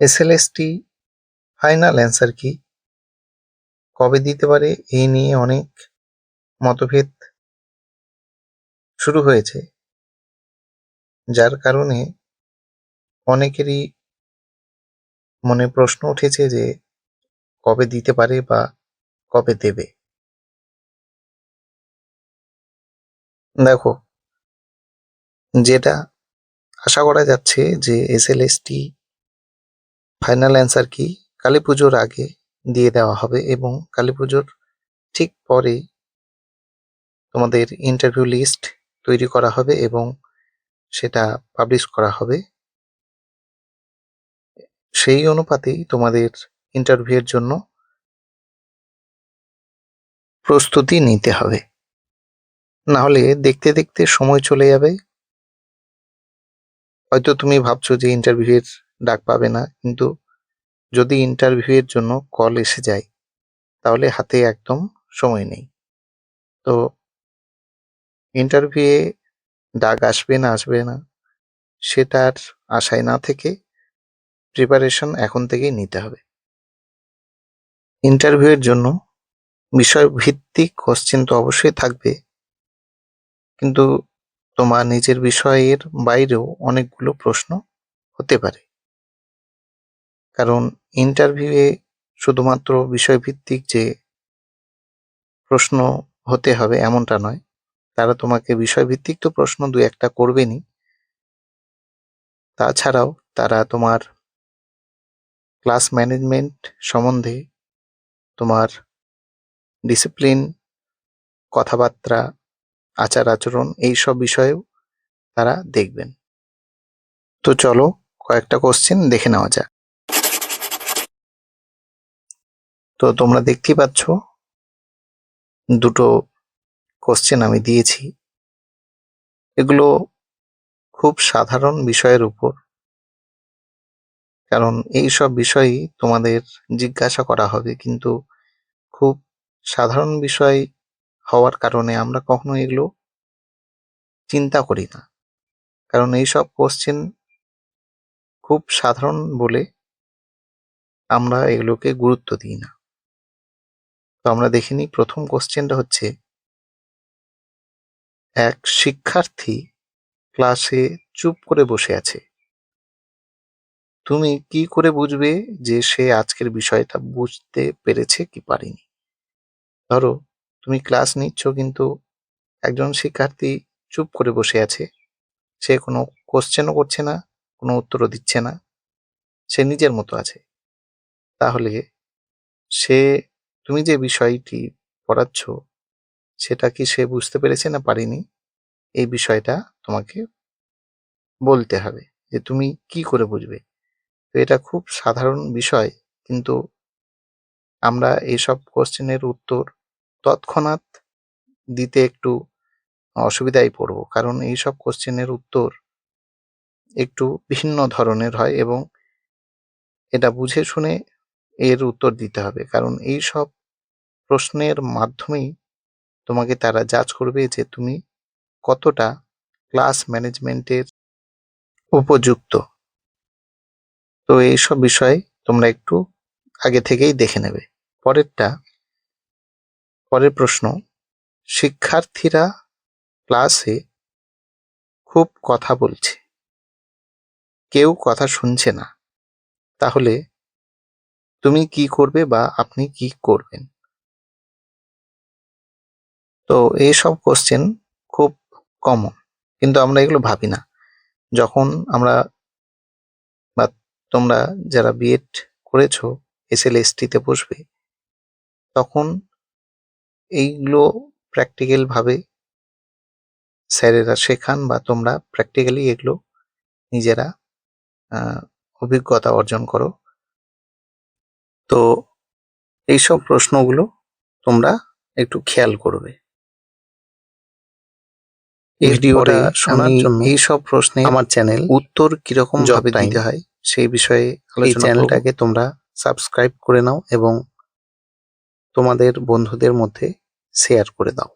SLST final answer কি? কবে দিতে পারে? এই নিয়ে অনেক মতভেদ শুরু হয়েছে। যার কারণে অনেকেরই মনে প্রশ্ন উঠেছে যে, কবে দিতে পারে বা কবে দেবে? দেখো, যেটা আশা করা যাচ্ছে যে, এসএলএসটি ফাইনাল অ্যান্সার কি? কালী পুজোর আগে দিয়ে দেওয়া হবে এবং কালী পুজোর ঠিক পরে তোমাদের ইন্টারভিউ লিস্ট তৈরি করা হবে এবং সেটা পাবলিশ করা হবে। সেই অনুপাতেই তোমাদের ইন্টারভিউয়ের জন্য প্রস্তুতি নিতে হবে। না হলে দেখতে দেখতে সময় চলে যাবে। হয়তো তুমি ভাবছ যে ইন্টারভিউয়ের ডাক পাবে না। কিন্তু যদি ইন্টারভিউয়ের জন্য কল এসে যায়, তাহলে হাতে একদম সময় নেই। তো ইন্টারভিউয়ে ডাক আসবে না আসবে না সেটার আশায় না থেকে প্রিপারেশন এখন থেকেই নিতে হবে। ইন্টারভিউয়ের জন্য বিষয় ভিত্তিক কোশ্চেন তো অবশ্যই থাকবে, কিন্তু তোমার নিজের বিষয়ের বাইরেও অনেকগুলো প্রশ্ন হতে পারে। কারণ ইন্টারভিউয়ে শুধুমাত্র বিষয়ভিত্তিক যে প্রশ্ন হতে হবে এমনটা নয়। তারা তোমাকে বিষয়ভিত্তিক তো প্রশ্ন দু একটা করবেনই। তাছাড়াও তারা তোমার ক্লাস ম্যানেজমেন্ট সম্বন্ধে তোমার ডিসিপ্লিন কথাবার্তা, আচার আচরণ এইসব বিষয়েও তারা দেখবেন। তো চলো কয়েকটা কোশ্চেন দেখে নেওয়া যাক। তো তোমরা দেখতেই পাচ্ছ, দুটো কোশ্চেন আমি দিয়েছি। এগুলো খুব সাধারণ বিষয়ের উপর। কারণ এই সব বিষয়ই তোমাদের জিজ্ঞাসা করা হবে, কিন্তু খুব সাধারণ বিষয় হওয়ার কারণে আমরা কখনো এগুলো চিন্তা করি না। কারণ এই সব কোশ্চেন খুব সাধারণ বলে আমরা এগুলোকে গুরুত্ব দিই না। তো আমরা দেখে নিই, প্রথম কোশ্চেনটা হচ্ছে, এক শিক্ষার্থী ক্লাসে চুপ করে বসে আছে। তুমি কি করে বুঝবে যে সে আজকের বিষয়টা বুঝতে পেরেছে কি পারেনি? ধরো, তুমি ক্লাস নিচ্ছ কিন্তু একজন শিক্ষার্থী চুপ করে বসে আছে। সে কোনো কোশ্চেনও করছে না, কোনো উত্তরও দিচ্ছে না। সে নিজের মতো আছে। তাহলে সে তুমি যে বিষয়টি পড়াচ্ছ, সেটা কি সে বুঝতে পেরেছে না পারেনি? এই বিষয়টা তোমাকে বলতে হবে যে তুমি কি করে বুঝবে। তো এটা খুব সাধারণ বিষয়, কিন্তু আমরা এইসব কোশ্চেনের উত্তর তৎক্ষণাৎ দিতে একটু অসুবিধায় পড়ব, কারণ এইসব কোশ্চেনের উত্তর একটু ভিন্ন ধরনের হয় এবং এটা বুঝে শুনে এর উত্তর দিতে হবে। কারণ এই সব প্রশ্নের মাধ্যমেই তোমাকে তারা জাজ করবে যে তুমি কতটা ক্লাস ম্যানেজমেন্টের উপযুক্ত। তো এইসব বিষয় তোমরা একটু আগে থেকেই দেখে নেবে। পরেরটা, পরের প্রশ্ন, শিক্ষার্থীরা ক্লাসে খুব কথা বলছে। কেউ কথা শুনছে না। তাহলে তুমি কি করবে বা আপনি কি করবেন? তো এইসব কোশ্চেন খুব কমন কিন্তু আমরা এগুলো ভাবি না। যখন আমরা বা তোমরা যারা বিএড করেছ এসএলএসটিতে বসবে, তখন এইগুলো প্র্যাকটিক্যাল ভাবে স্যারেরা শেখান বা তোমরা প্র্যাকটিক্যালি এগুলো নিজেরা অভিজ্ঞতা অর্জন করো। তো এইসব প্রশ্নগুলো তোমরা একটু খেয়াল করবে। এইসব ভিডিওটা শোনার জন্য এই সব প্রশ্নে আমার চ্যানেল উত্তর কীরকম ভাবে দিতে হয় সেই বিষয়ে এই চ্যানেলটাকে তোমরা সাবস্ক্রাইব করে নাও এবং তোমাদের বন্ধুদের মধ্যে শেয়ার করে দাও।